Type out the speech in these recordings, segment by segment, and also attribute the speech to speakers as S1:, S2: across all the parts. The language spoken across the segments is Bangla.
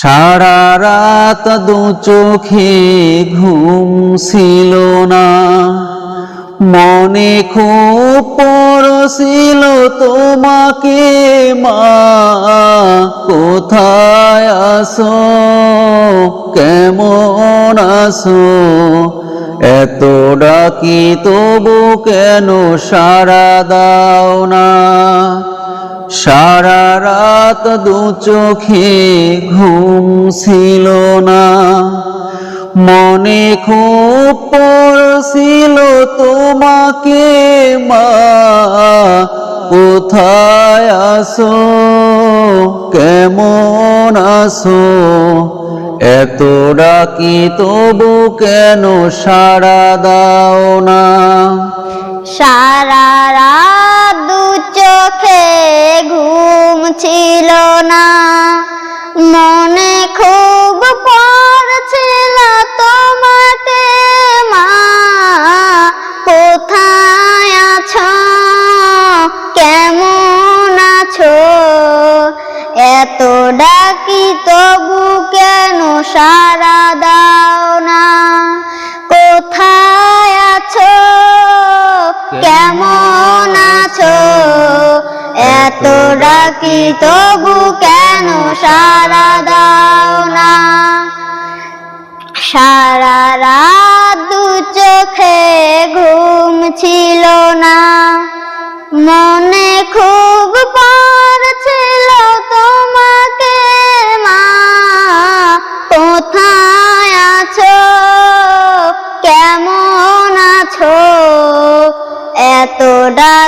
S1: সারা রাত দু চোখে ঘুম ছিল না। মনে খুব পড়ছিল তোমাকে, মা, কোথায় আসো কেমন আসো এত ডাকি তবু কেন সারা দাও না? সারা রাত দু চোখে ঘুম ছিল না। মনে খুব পড়ছিল, তোমাকে মা, কোথায় আসো কেমন আসো এত ডাকি তবু কেন সারা দাও না?
S2: ছিল না। মনে খুব পড়ছিল তোমাকে মা। কোথায় আছো? কেমন আছো? এত ডাকি তবু কেন সারা দাও? এত ডাকি তবু কেন সারা দাও না? সারা রাত দু চোখে ঘুম ছিল না। মনে খুব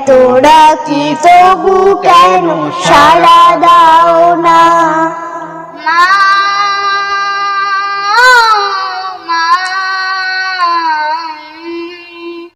S2: এত কি তবু কেন সারা দাও না? মা